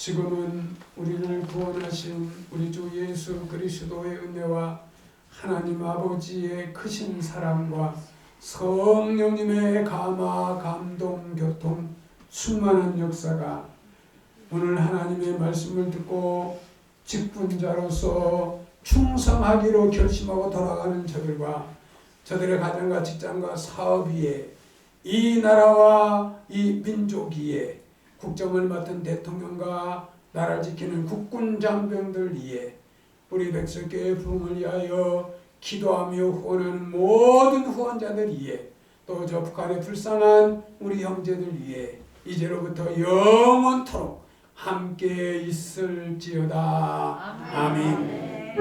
지금은 우리를 구원하신 우리 주 예수 그리스도의 은혜와 하나님 아버지의 크신 사랑과 성령님의 감화 감동 교통 충만한 역사가 오늘 하나님의 말씀을 듣고 직분자로서 충성하기로 결심하고 돌아가는 저들과 저들의 가정과 직장과 사업 위에 이 나라와 이 민족 위에 국정을 맡은 대통령과 나라를 지키는 국군 장병들 위에 우리 백성교회 부흥을 위하여 기도하며 후원하는 모든 후원자들 위에 또저 북한의 불쌍한 우리 형제들 위에 이제로부터 영원토록 함께 있을지어다. 아멘.